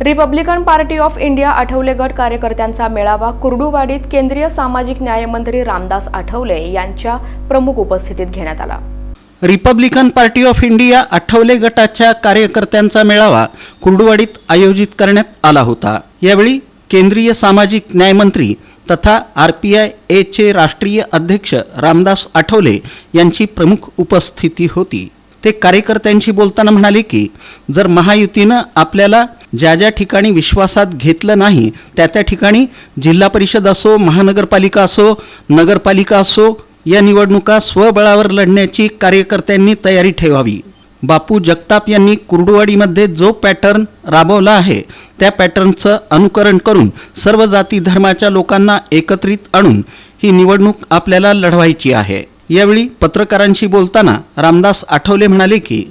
Republican Party of India Athawale गट कार्यकर्त्यांचा मेळावा कुर्डुवाडीत केंद्रीय सामाजिक न्यायमंत्री रामदास आठवले यांच्या प्रमुख उपस्थितीत घेण्यात आला. Republican Party of India Athawale गटाच्या कार्यकर्त्यांचा मेळावा कुर्डुवाडीत आयोजित करण्यात आला होता. यावेळी केंद्रीय सामाजिक न्यायमंत्री तथा आर पी आय एचे राष्ट्रीय अध्यक्ष रामदास आठवले यांची प्रमुख उपस्थिती होती. ते कार्यकर्त्यांशी बोलताना म्हणाले की जर महायुतीनं आपल्याला ज्या ज्या ठिकाणी विश्वासात घेतलं नाही त्या त्या ठिकाणी जिल्हा परिषद असो महानगरपालिका असो नगरपालिका असो या निवडणुका स्वबळावर लढण्याची कार्यकर्त्यांनी तयारी ठेवावी. बापू जगताप यांनी कुर्डुवाडीमध्ये जो पॅटर्न राबवला आहे त्या पॅटर्नचं अनुकरण करून सर्व जाती धर्माच्या लोकांना एकत्रित आणून ही निवडणूक आपल्याला लढवायची आहे. यावेळी पत्रकारांशी बोलताना रामदास आठवले म्हणाले की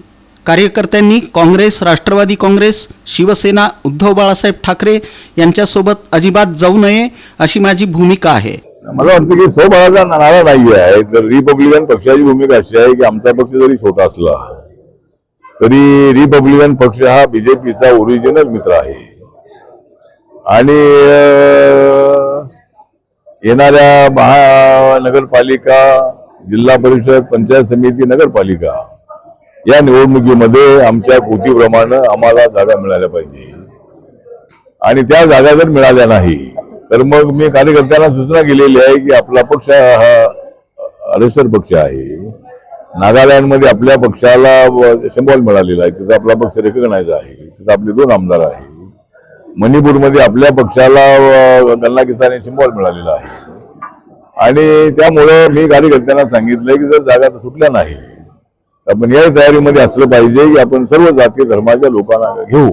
कार्यकर्त्यांनी काँग्रेस राष्ट्रवादी काँग्रेस शिवसेना उद्धव बाळासाहेब ठाकरे यांच्यासोबत अजिबात जाऊ नये अशी माझी भूमिका आहे. मला वाटतं की स्वबळाचा नारा नाही आहे. तर रिपब्लिकन पक्षाची भूमिका अशी आहे की आमचा पक्ष जरी छोटा असला तरी रिपब्लिकन पक्ष हा बीजेपीचा ओरिजिनल मित्र आहे. आणि येणाऱ्या येणाऱ्या महानगरपालिका जिल्हा परिषद पंचायत समिती नगरपालिका. या निवडणुकीमध्ये आमच्या कृतीप्रमाणे आम्हाला जागा मिळाल्या पाहिजे. आणि त्या जागा जर मिळाल्या नाही तर मग मी कार्यकर्त्यांना सूचना केलेली आहे की आपला पक्ष हा अरेस्टर पक्ष आहे. नागालँडमध्ये आपल्या पक्षाला शंभर मिळालेला आहे तिथं आपला पक्ष रेकग्नाइज आहे तिथं आपले दोन आमदार आहे मणिपूरमध्ये आपल्या पक्षाला गल्ला किसान शंभर मिळालेला आहे. आणि त्यामुळं मी कार्यकर्त्यांना सांगितलंय की जर जागा तर सुटल्या नाही. आपण या तयारीमध्ये असलं पाहिजे की आपण सर्व जाती धर्माच्या लोकांना घेऊ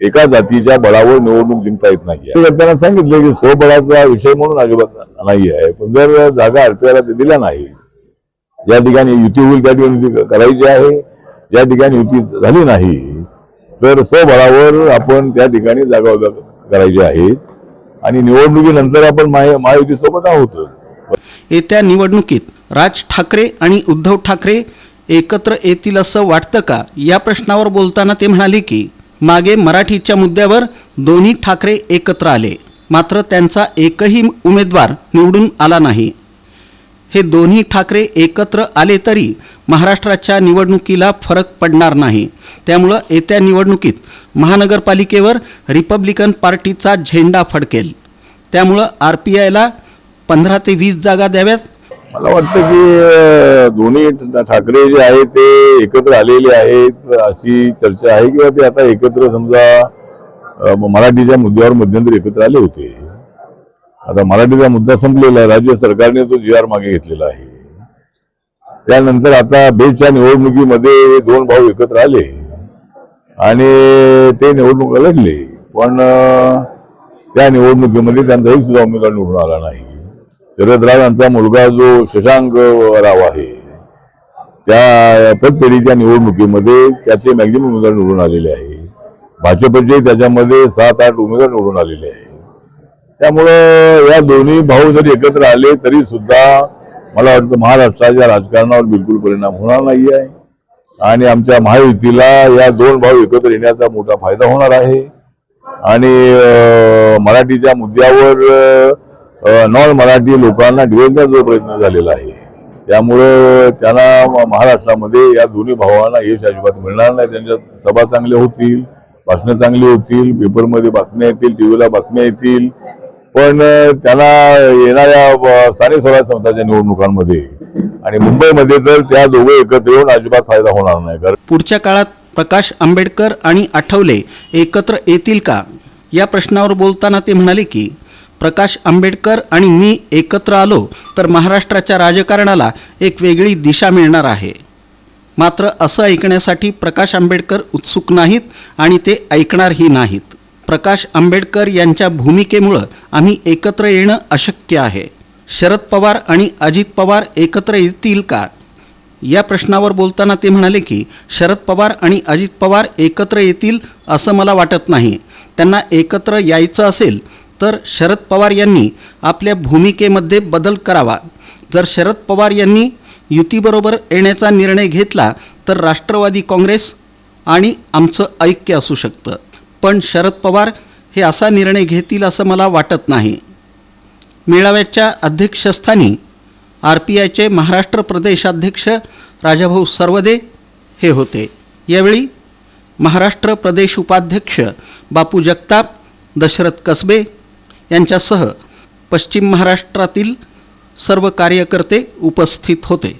एका जातीच्या बळावर निवडणूक जिंकता येत नाही त्यांना सांगितलं की स्वबळाचा विषय म्हणून अजिबात नाही आहे पण जर जागा आरपीआयला ते दिल्या नाही ज्या ठिकाणी युती होईल त्या ठिकाणी करायची आहे ज्या ठिकाणी युती झाली नाही तर स्वबळावर आपण त्या ठिकाणी जागा उभ्या करायची आहे. आणि निवडणुकीनंतर आपण महा- महायुतीसोबत आहोत. येत्या निवडणुकीत राज ठाकरे आणि उद्धव ठाकरे एकत्र येतील असं वाटतं का? या प्रश्नावर बोलताना ते म्हणाले की मागे मराठीच्या मुद्द्यावर दोन्ही ठाकरे एकत्र आले. मात्र त्यांचा एकही उमेदवार निवडून आला नाही. हे दोन्ही ठाकरे एकत्र आले तरी महाराष्ट्राच्या निवडणुकीला फरक पडणार नाही. त्यामुळं येत्या निवडणुकीत महानगरपालिकेवर रिपब्लिकन पार्टीचा झेंडा फडकेल. त्यामुळं आर पी आयला पंधरा ते वीस जागा द्याव्यात? मला वाटतं की दोन्ही ठाकरे जे आहेत ते एकत्र आलेले आहेत. अशी चर्चा आहे किंवा ते आता एकत्र समजा मराठीच्या मुद्द्यावर मध्यंतरी एकत्र आले होते. आता मराठीचा मुद्दा संपलेला आहे. राज्य सरकारने तो जी आर मागे घेतलेला आहे. त्यानंतर आता बेच्या निवडणुकीमध्ये दोन भाऊ एकत्र आले. आणि ते निवडणूक लढले. पण त्या निवडणुकीमध्ये त्यांचाही सुद्धा उमेदवार निवडून आला नाही. शरद राव यांचा मुलगा जो शशांक राव आहे त्या पतपेढीच्या निवडणुकीमध्ये त्याचे मॅक्झिमम उमेदवार निवडून आलेले आहे. भाजपचे त्याच्यामध्ये सात आठ उमेदवार निवडून आलेले आहे. त्यामुळं या दोन्ही भाऊ जरी एकत्र आले तरी सुद्धा मला वाटतं महाराष्ट्राच्या राजकारणावर बिलकुल परिणाम होणार नाही आहे आणि आमच्या महायुतीला या दोन भाऊ एकत्र येण्याचा मोठा फायदा होणार आहे. आणि मराठीच्या मुद्द्यावर नॉन मराठी लोकांना डिवचण्याचा जो प्रयत्न झालेला आहे त्यामुळं त्यांना महाराष्ट्रामध्ये या दोन्ही भावांना यश अजिबात मिळणार नाही. त्यांच्या सभा चांगल्या होतील भाषणं चांगली होतील पेपरमध्ये बातम्या येतील टीव्हीला बातम्या येतील. पण त्यांना येणाऱ्या स्थानिक स्वराज्य संस्थांच्या निवडणुकांमध्ये आणि मुंबईमध्ये तर त्या दोघं एकत्र येऊन अजिबात फायदा होणार नाही. कारण पुढच्या काळात प्रकाश आंबेडकर आणि आठवले एकत्र येतील का? या प्रश्नावर बोलताना ते म्हणाले की प्रकाश आंबेडकर आणि मी एकत्र आलो तर महाराष्ट्राच्या राजकारणाला एक वेगळी दिशा मिळणार आहे. मात्र असं ऐकण्यासाठी प्रकाश आंबेडकर उत्सुक नाहीत आणि ते ऐकणारही नाहीत. प्रकाश आंबेडकर यांच्या भूमिकेमुळं आम्ही एकत्र येणं अशक्य आहे. शरद पवार आणि अजित पवार एकत्र येतील का? या प्रश्नावर बोलताना ते म्हणाले की शरद पवार आणि अजित पवार एकत्र येतील असं मला वाटत नाही. त्यांना एकत्र यायचं असेल तर शरद पवार यांनी आपल्या भूमिकेमध्ये बदल करावा. जर शरद पवार यांनी युतीबरोबर येण्याचा निर्णय घेतला तर राष्ट्रवादी काँग्रेस आणि आमचं ऐक्य असू शकतं. पण शरद पवार हे असा निर्णय घेतील असं मला वाटत नाही. मेळाव्याच्या अध्यक्षस्थानी आर पी आयचे महाराष्ट्र प्रदेशाध्यक्ष राजाभाऊ सर्वदे हे होते. यावेळी महाराष्ट्र प्रदेश उपाध्यक्ष बापू जगताप दशरथ कसबे यांच्यासह पश्चिम महाराष्ट्रातील सर्व कार्यकर्ते उपस्थित होते.